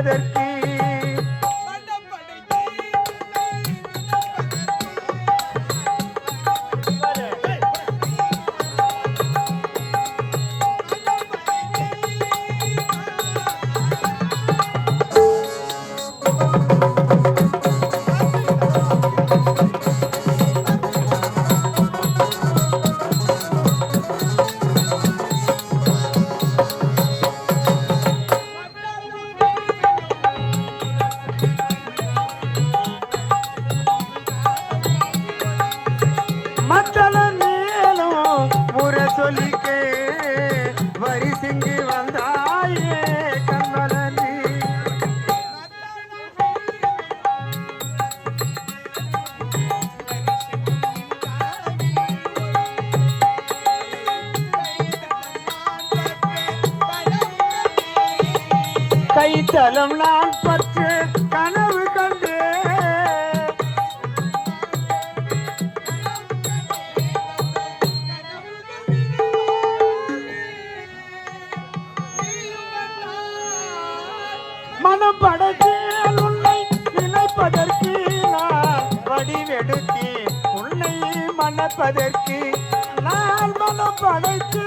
மணப்பதற்கு காலம் நான் பற்று கனவு கண்டு. மனம் படைத்தேன் உன்னை நினைப்பதற்கு நான் வடிவெடுத்தி உன்னை மணப்பதற்கு நான் மனம் படைத்து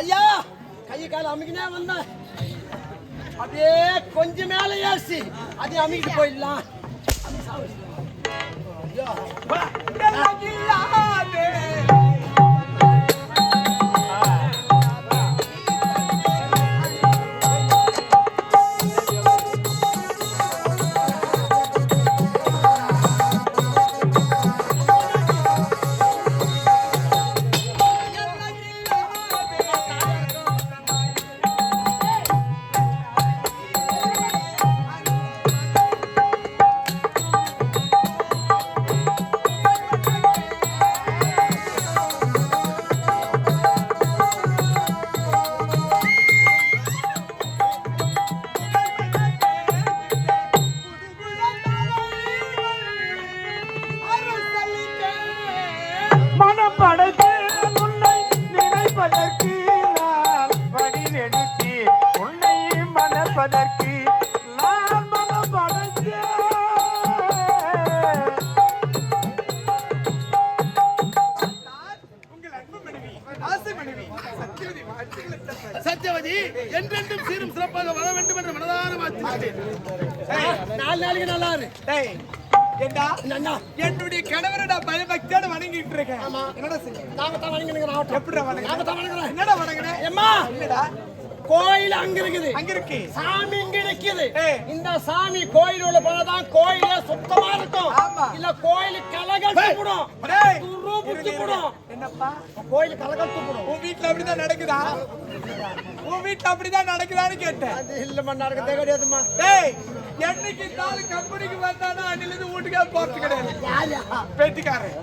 ஐயா கை கால அமுக்கினே வந்தேன் அப்படியே கொஞ்சம் மேல ஏசி. அதே அமுக்கிட்டு போயிடலாம். மனம் ஏண்டா? என்னுடைய கணவரை நான் பயபக்தியோட வணங்கிட்டு இருக்கேன். என்னடா செய்ய? நாம தான் வணங்கினுங்க நாம வணங்குறேன் தான் வணங்குறேன் என்னடா வணங்குறேன் ஏம்மா என்னடா கோயில் அங்க இருக்குது அங்க இருக்கு சாமி இங்க நிக்குது. இந்த சாமி கோயில் உள்ள போனதான் கோயிலே சுத்தமா இருக்கும். இல்ல கோயில் கலகட்டு போடும் டேய், துரு என்னப்பா? கோயில் கலகட்டு போடும் உன் வீட்ல அப்படிதான் நடக்குதா? உன் வீட்ல அப்படிதான் நடக்குதான்னு கேட்டேன். அது இல்லம்மா நடக்கதே கிடையாதும்மா டேய் என்னைக்கு நாலு கம்பெனிக்கு வந்தானா அன்னிலிருந்து வீட்டுக்கே போறது கிடையாது. பேட்டிக்காரன்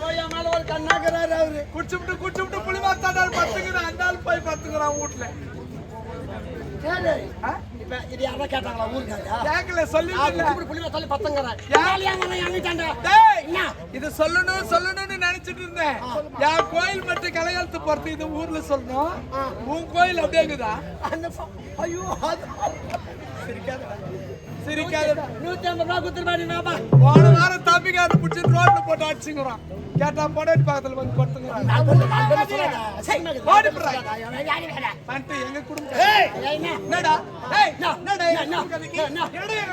மேல ஒரு கண்ணாக்குறாரு அவரு. குடிச்சுட்டு குடிச்சுட்டு புளி மாத்தாடால் பத்துக்குறான் அந்த ஆள் போய் பத்துக்குறான் வீட்டுல. இது யாரா கேட்டாங்களா? ஊருக்காரா கேக்கல சொல்லி புள்ளி தள்ளி பத்தங்கிறேன்? இது சொல்லணும் சொல்லணும்னு நினைச்சிட்டு இருந்தேன். என் கோயில் மட்டும் கலைகாலத்து பொறுத்து இது ஊர்ல சொல்லணும். உன் கோயில் அப்படியே இருக்குதா? அந்த ஐயோ சிரிக்காத நூத்தி ஐம்பது ரூபா குத்துருப்பாடி நாபா போன வாரம் தம்பிக்கார பிடிச்சி ரோட்ல போட்டு அடிச்சுங்கிறான். கேட்டா பொண்டாட்டி பக்கத்துல வந்து படுத்துங்கிறான் எங்க குடும்பம்? என்னடா? என்னடா? எங்க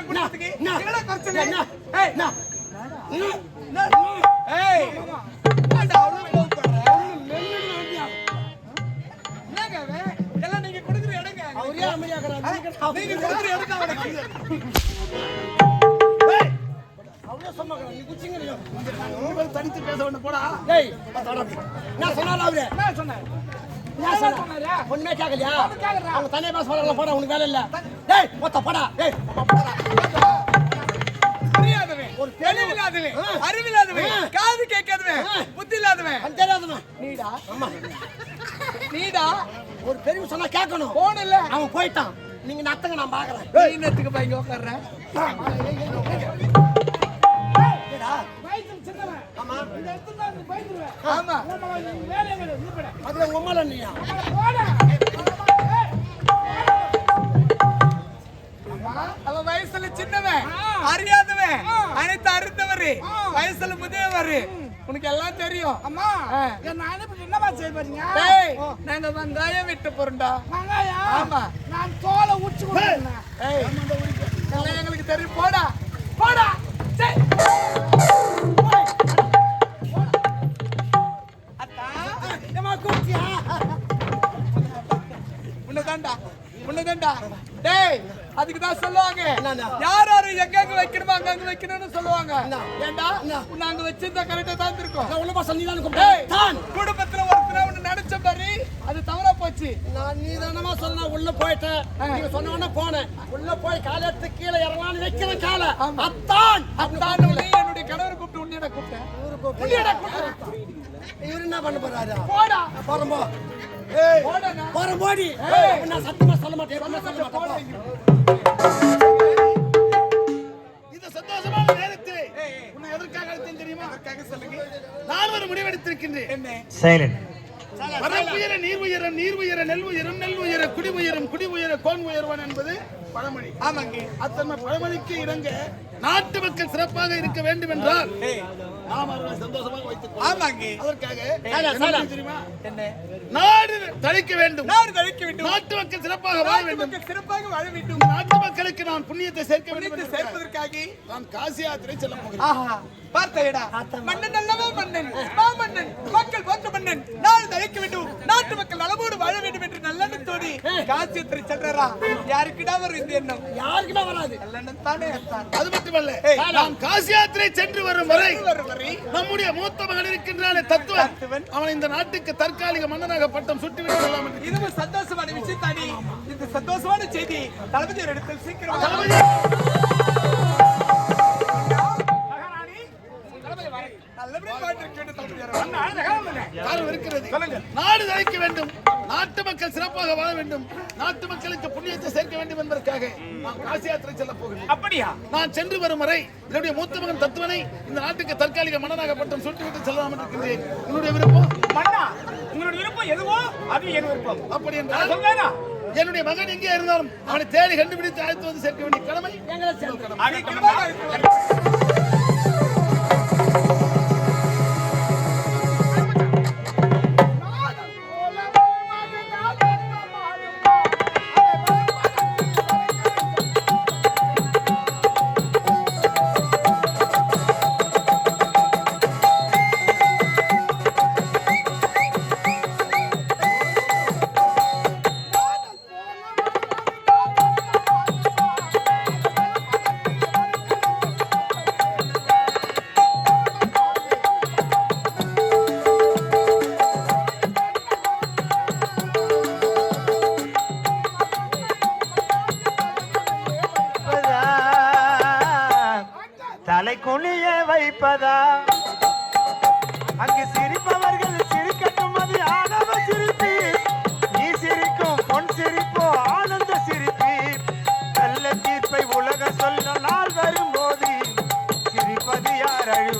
குடும்பத்துக்கு? என்னடா பிரச்சனை? என்ன- ஏய், நீங்க கொடுக்குற அவனுக்கு குச்சிங்கறியோ தனித்து பேச வேண்டும் போடா நான் சொன்னால அவரே சொன்னேன் நான் சொன்னா ஒண்ணுமே கேட்கலையா அவங்க தனியா பேச போறாங்க போடா உனக்கு வேலை இல்ல டேய் மொத்த போடா டேய் ஒரு தெளிவில்லாத இல்லாதவன் அறிவு இல்லாதவன் காது கேட்காதவன் புத்தி இல்லாதவன் அஞ்சராதவன் நீடா. நீடா. ஒரு பெரிய சொன்னா கேட்கணும். போனல அவன் போயிட்டான். நீங்க நத்தங்க நான் பாக்குறேன். நீ என்னத்துக்கு பையங்க உட்கார்றேன் ஆமா. அதுல அம்மால நீயா அவன் வயசுல சின்னவன் அறியாதவன் அனைத்து அறிந்தவரு வயசுல முதியவர். உனக்கு எல்லாம் தெரியும். அம்மா. நான் என்னமா செய்ய போறீங்க? நாங்க வெங்காயம் விட்டு போறோம்டா. வெங்காயம்? ஆமா. நான் தோலை உரிச்சு கொடுத்தேன் எங்களுக்கு தெரியும். போடா. போடா. உன்னதான்டா உன்னதான்டா டேய் அதுக்கு தான் சொல்லுவாங்க? யார் யாரு எங்கெங்க வைக்கணுமோ அங்கங்க வைக்கணும்னு சொல்லுவாங்க? ஏண்டா? உன்னை அங்க வச்சிருந்தா கரெக்டா தான் இருக்கும் குடும்பத்துல ஒருத்தர் நினைச்ச மாதிரி அது தவறா போச்சு நான் நீ தானமா சொன்ன உள்ள போயிட்டேன் நீங்க சொன்ன உடனே போனேன். உள்ள போய் காலை எடுத்து கீழே இறங்கலாம்னு வைக்கிறேன் காலை. அத்தான். அத்தான் என்னுடைய கணவர் கூப்பிட்டு உன்னியட கூப்பிட்டேன். கூப்பிட்டேன். இவரு என்ன பண்ண போறாரு? போடா. போறம்போ. போடா. போறோம் போடி நான் சத்தியமா சொல்ல மாட்டேன். சொல்ல மாட்டேன். சந்தோஷமான நேரத்தில் உன்னை எதற்காக அழைத்தேன் தெரியுமா? சொல்லுங்க நான் ஒரு முடிவெடுத்திருக்கின்றேன். நீர் உயர நெல் உயரம் நெல் உயர குடி உயரம் குடி உயர கோன் உயர்வான் என்பது பழமொழி. ஆமாங்க. அத்தனை பழமொழிக்கு இணங்க நாட்டு மக்கள் சிறப்பாக இருக்க வேண்டும் என்றால் நாம் அவர்களை சந்தோஷமாக வைத்துக் கொள்வோம். ஆமாங்க. அதற்காக சாலா, என்ன சாலா. தெரியுமா? என்ன? நாடு தழைக்க வேண்டும். நாடு தழைக்க வேண்டும். நாட்டு மக்கள் சிறப்பாக வாழ வேண்டும். சிறப்பாக வாழ வேண்டும். நாட்டு மக்களுக்கு நான் புண்ணியத்தை சேர்க்க வேண்டும் சேர்ப்பதற்காக நான் காசி யாத்திரை செல்ல போகிறேன். ஆஹா பார்த்தையடா மன்னன் அல்லவா மன்னன்? மக்கள் போற்ற மன்னன். நாடு தழைக்க வேண்டும். நாட்டு மக்கள் நலமோடு வாழ வேண்டும் என்று நல்லெண்ணத்தோடு காசியத்திரை செல்றாரா. யாருக்கிடா வரும் இந்த எண்ணம்? யாருக்குமே வராது? தானே. அது மட்டுமல்ல நாம் காசி யாத்திரை சென்று வரும் வரை நம்முடைய மூத்த மகன் இருக்கின்றானே தத்துவன். அவன் இந்த நாட்டுக்கு தற்காலிக மன்னனாக பட்டம் சுட்டிவிட்டு செல்லாம் என்று இதுவும் சந்தோஷமான விஷயம் தானே. இந்த சந்தோஷமான செய்தி தளபதி இடத்தில் சீக்கிரம் தளபதி. நாடு தழைக்க வேண்டும். நாட்டு மக்கள் சிறப்பாக வாழ வேண்டும். நாட்டு மக்களுக்கு புண்ணியத்தை சேர்க்க வேண்டும் என்பதற்காக நான் காசி யாத்திரை செல்ல போகிறேன். அப்படியா? நான் சென்று வரும் வரை என்னுடைய மூத்த மகன் தத்துவனை இந்த நாட்டுக்கு தற்காலிக மன்னனாக பட்டம் சுட்டிவிட்டு செல்லலாம் என்று இருக்கின்றேன் உன்னுடைய விருப்பம்? மன்னா உங்களுடைய விருப்பம் எதுவோ அது என் விருப்பம். அப்படி என்றால் என்னுடைய மகன் எங்கே இருந்தாலும் அவனை தேடி கண்டுபிடித்து அழைத்து வந்து சேர்க்க வேண்டிய கடமை எங்களை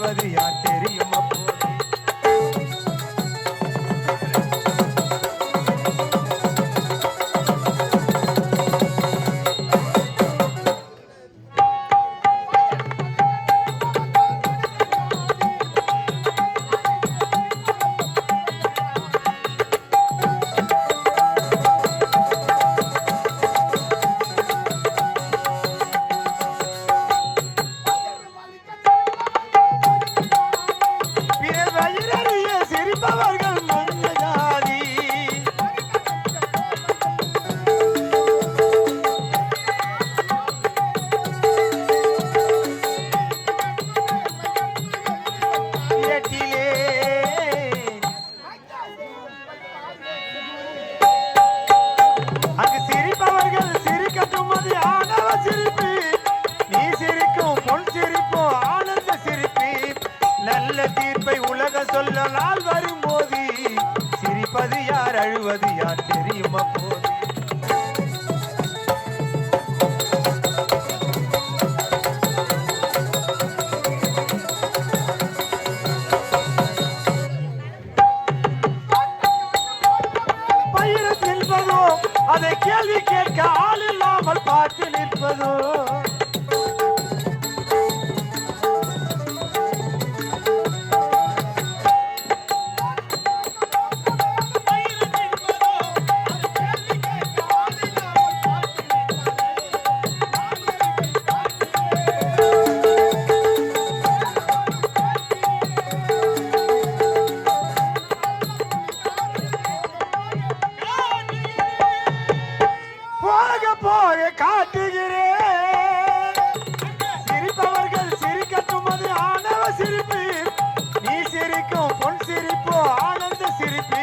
யார் யார் தெரியும்? இல்லாமல் பார்த்து நிற்பதோ போக போக காட்டுகிறேன் சிரிப்பவர்கள் சிரிக்கட்டும் அது ஆணவ சிரிப்பு நீ சிரிக்கும் பொன் சிரிப்போ ஆனந்த சிரிப்பு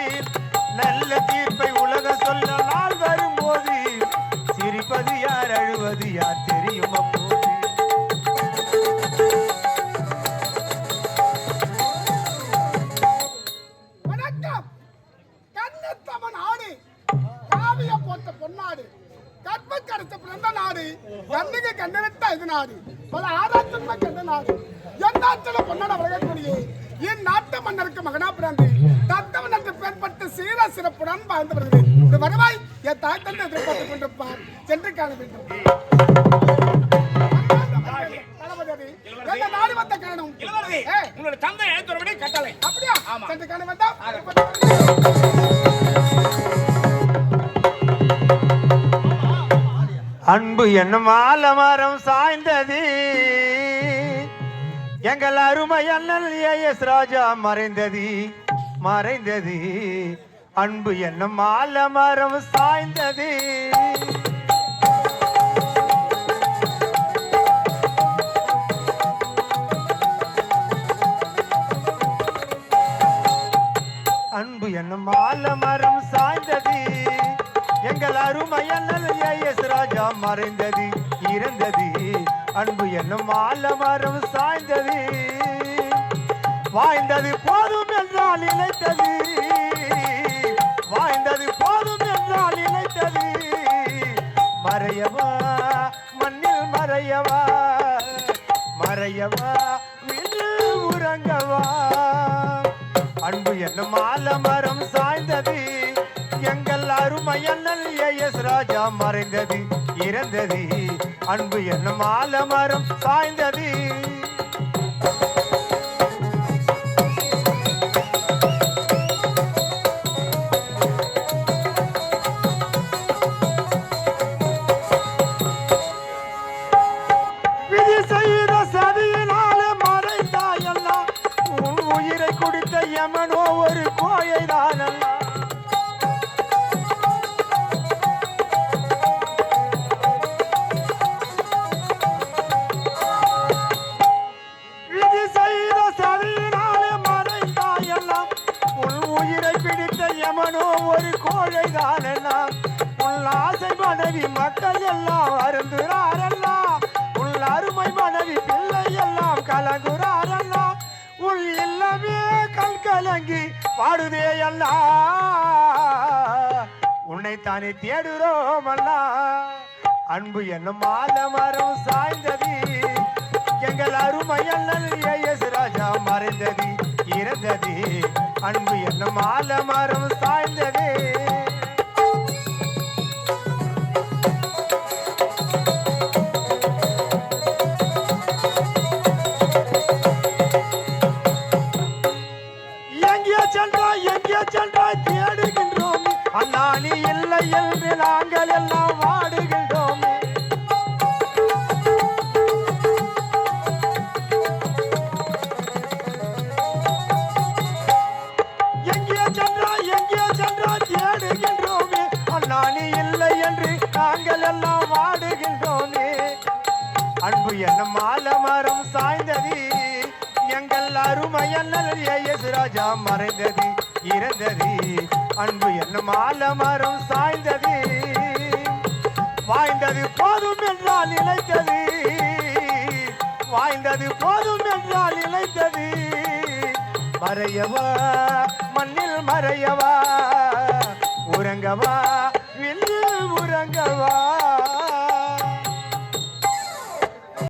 நல்ல தீர்ப்பை உலக சொல்ல நாள் வரும்போது சிரிப்பது யார் அழுவது யார் தெரியும் அப்போது. வணக்கம். கண்ணத்தமன் ஆடு காவிய போட்ட பொன்னாடு. கற்ப கரைச்ச பிறந்த நாடு. கண்ணுக்கு கண்ணெடுத்த இது நாடு. பல ஆராய்ச்சி கண்ட நாடு. என் நாட்டில பொன்னாட வழங்கக்கூடிய என் நாட்டு மன்னருக்கு மகனா பிறந்து தத்தவன் என்று பெயர்பட்டு சீர சிறப்புடன் வாழ்ந்து வருகிறேன் இந்த வருவாய் என் தாய் தந்தை எதிர்பார்த்துக் கொண்டிருப்பார். சென்று காண வேண்டும். காரணம்? உங்களுடைய தந்தை கட்டளை. அப்படியா. சென்று காண வந்தா அன்பு என்னும் ஆலமரம் சாய்ந்தது. எங்கள் அருமை அண்ணல் ஏஎஸ் ராஜா மறைந்தது. மறைந்தது. அன்பு என்னும் ஆலமரம் சாய்ந்தது. அன்பு என்னும் ஆலமரம் சாய்ந்தது. எங்கள் அருமை அண்ணல் ஏஎஸ் எல்லாம் மறைந்தது இறந்தது. அன்பு என்னும் ஆலமரம் சாய்ந்தது. வாய்ந்தது போதும் என்றால் இழைத்தது வாய்ந்தது போதும் என்றால் இழைத்தது மறையவா மண்ணில் மறையவா. மறையவா விண்ணு உறங்கவா. அன்பு என்னும் ஆலமரம் சாய்ந்தது. மயன்னல் ஏஎஸ் ராஜா மறைந்தது இறந்தது. அன்பு என்னும் ஆலமரம் சாய்ந்தது. உயிரை குடித்த யமனோ ஒரு கோயை தானல்லா இல்லமே கல் கலங்கி பாடுதே அல்லா உன்னைத்தானே தேடுறோம் எல்லாம் அன்பு என்னும் மரம் சாய்ந்தது. எங்கள் அருமை அண்ணல் ஏஎஸ் ராஜா மறைந்தது இறந்தது. அன்பு என்னும் ஆலமரம் சாய்ந்தது. எங்கள் ஏஎஸ் ராஜா மறைந்தது இறந்தது. அன்பு என்னும் ஆலமரம் சாய்ந்தது. வாய்ந்தது போதும் என்றால் இழைத்தது வாய்ந்தது போதும் என்றால் இழைத்தது மறையவா மண்ணில் மறையவா. உறங்கவா வில்லு உறங்கவா.